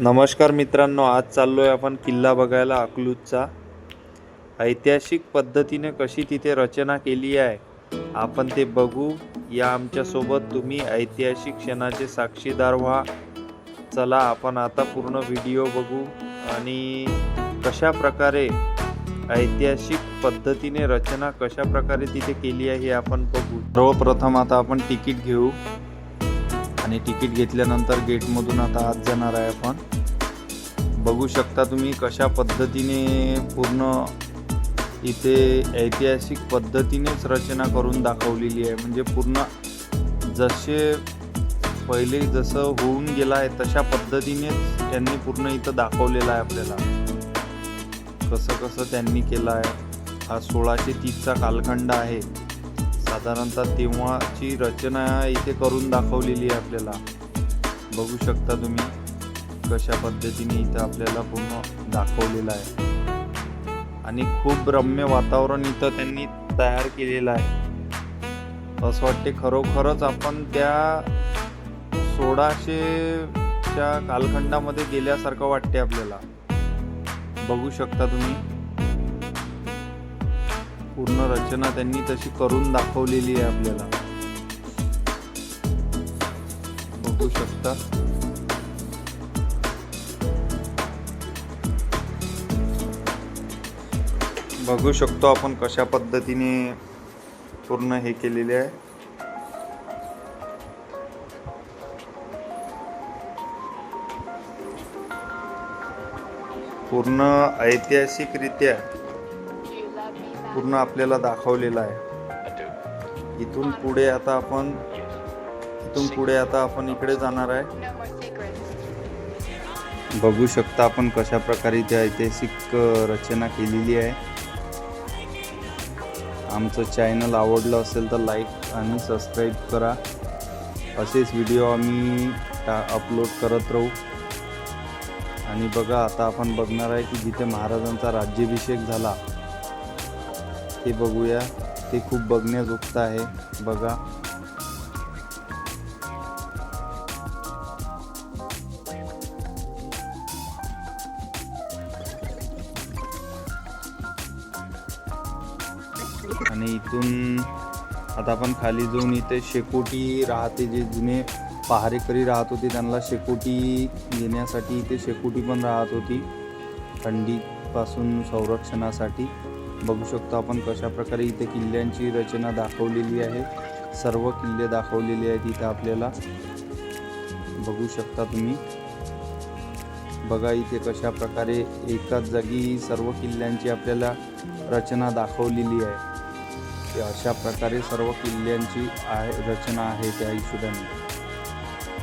नमस्कार मित्रांनो आज चाललो आहे आपण किल्ला बघायला अकलूजचा. ऐतिहासिक पद्धतीने कशी तिथे रचना केली आहे आपण ते बघू. या आमच्यासोबत तुम्ही ऐतिहासिक क्षणाचे साक्षीदार व्हा. चला आपण आता पूर्ण व्हिडिओ बघू आणि कशा प्रकारे ऐतिहासिक पद्धतीने रचना कशा प्रकारे तिथे केली आहे हे आपण बघू. सर्वप्रथम आता आपण तिकीट घेऊ. आणि तिकीट घेतल्यानंतर गेटमधून आता आत जाणार आहे आपण. बघू शकता तुम्ही कशा पद्धतीने पूर्ण इथे ऐतिहासिक पद्धतीनेच रचना करून दाखवलेली आहे. म्हणजे पूर्ण जसे पहिले जसं होऊन गेलं आहे तशा पद्धतीनेच त्यांनी पूर्ण इथं दाखवलेलं आहे आपल्याला. कसं कसं त्यांनी केलं आहे. हा सोळाशे तीसचा कालखंड आहे. साधारणतः तेव्हाची रचना इथे करून दाखवलेली आहे आपल्याला. बघू शकता तुम्ही कशा पद्धतीने इथं आपल्याला पूर्ण दाखवलेलं आहे. आणि खूप रम्य वातावरण इथं त्यांनी तयार केलेलं आहे. असं वाटते खरोखरच आपण त्या सोळाशेच्या कालखंडामध्ये गेल्यासारखं वाटते आपल्याला. बघू शकता तुम्ही. पूर्ण रचना त्यांनी तशी करून दाखवलेली आहे आपल्याला. बघू शकता. बघू शकतो आपण कशा पद्धतीने पूर्ण हे केलेले आहे. पूर्ण ऐतिहासिकरित्या पूर्ण आपल्याला दाखवलेलं आहे. इथून पुढे आता आपण इथून पुढे आता आपण इकडे जाणार आहे. बघू शकता आपण कशा प्रकारे इथे ऐतिहासिक रचना केलेली आहे. आमचं चॅनल आवडलं असेल तर लाईक आणि सबस्क्राईब करा. असेच व्हिडिओ आम्ही टा अपलोड करत राहू. आणि बघा आता आपण बघणार आहे की जिथे महाराजांचा राज्याभिषेक झाला ते बघूया. ते खूप बघण्याजोगतं आहे. बघा. आणि इथून आता आपण खाली जाऊन इथे शेकोटी राहते जे जुने पहारेकरी राहत होते त्यांना शेकोटी घेण्यासाठी इथे शेकोटी पण राहत होती. थंडीपासून संरक्षणासाठी. बघू शकतो आपण कशा प्रकारे इथे किल्ल्यांची रचना दाखवलेली आहे. सर्व किल्ले दाखवलेले आहेत इथं आपल्याला. बघू शकता तुम्ही. बघा इथे कशा प्रकारे एकाच जागी सर्व किल्ल्यांची आपल्याला रचना दाखवलेली आहे. ते अशा प्रकारे सर्व किल्ल्यांची आहे रचना आहे त्या हिशोबाने.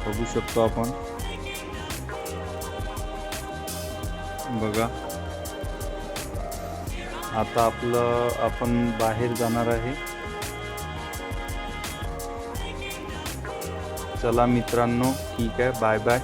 बघू शकतो आपण. बघा. आता आपलं आपण बाहेर जाणार आहे. चला मित्रांनो ठीक आहे बाय बाय